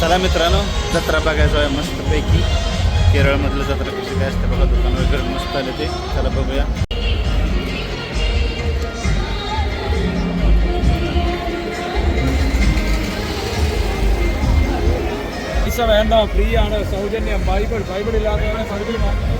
चला मित्रांनो जत्रा बघायचो आहे मस्तपैकी. केरळमधलं जत्रा कशी काय असते बघा दुकान वगैरे मस्त आले ते. चला बघूया. सौजन्य भाई बड़ भाई बाईबड लाभ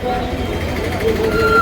Música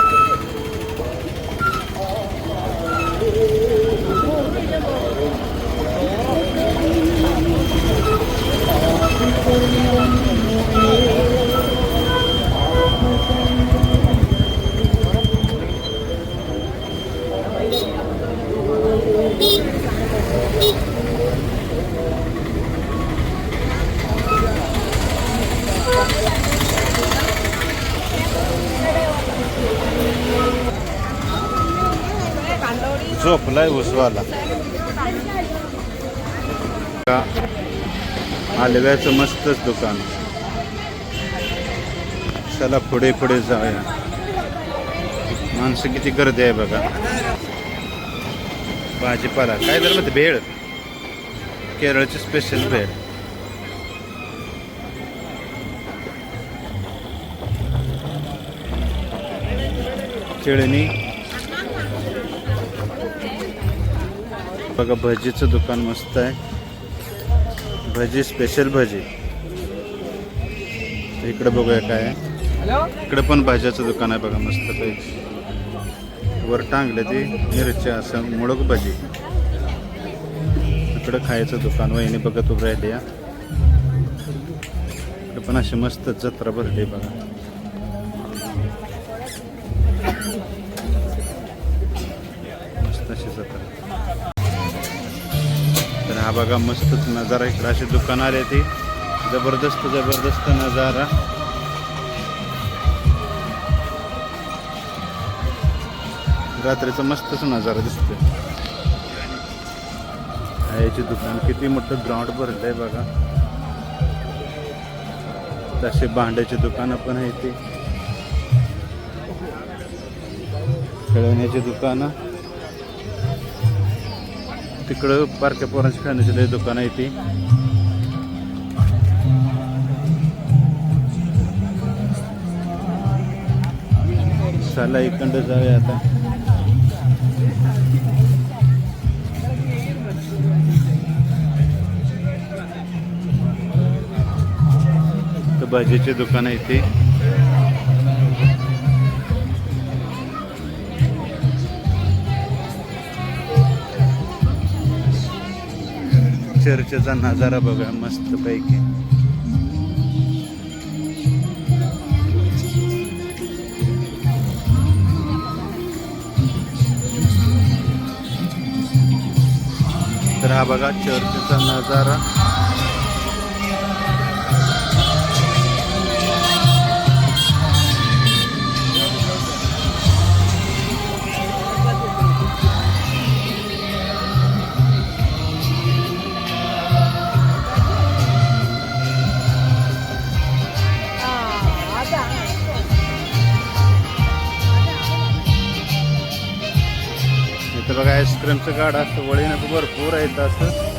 झोपलाय उसवाला का हलव्याचं मस्तच दुकान. चला पुढे पुढे जाऊया. माणसं किती गर्दी आहे बघा. भाजीपाला. काय झालं माहिती भेळ? केरळची स्पेशल भेळ. चिळणी. बघा भजीचं दुकान मस्त आहे. भजी स्पेशल भजी. इकडे बघूया काय आहे. इकडे पण भाज्याचं दुकान आहे बघा मस्त पैकी. वर टांगले ती मिरच्या असं मुळक भजी. इकडं खायचं दुकान वहिनी बघत उभं राहिली या. इकडे पण अशी मस्त जत्रा भरली बघा. हा बघा मस्तच नजारा इकडं. अशी दुकान आले ती. जबरदस्त जबरदस्त नजारा. रात्रीचा मस्तच नजारा दिसतोय. याची दुकान किती मोठं ग्राउंड भरलंय बघा. तसे भांड्याची दुकानं पण आहे ती. खेळण्याची दुकानं. तिकडं बारक्या पोरांची खेळण्याची लई दुकान आहे ती. चला इकडं जाऊया आता. तर भाजीची दुकान आहे ती. चर्चचा नजारा बघा मस्त पैकी तर हा बघा चर्चचा नजारा. बघा आईस्क्रीमचं गाड असतं वळीनं भरपूर आहे असं.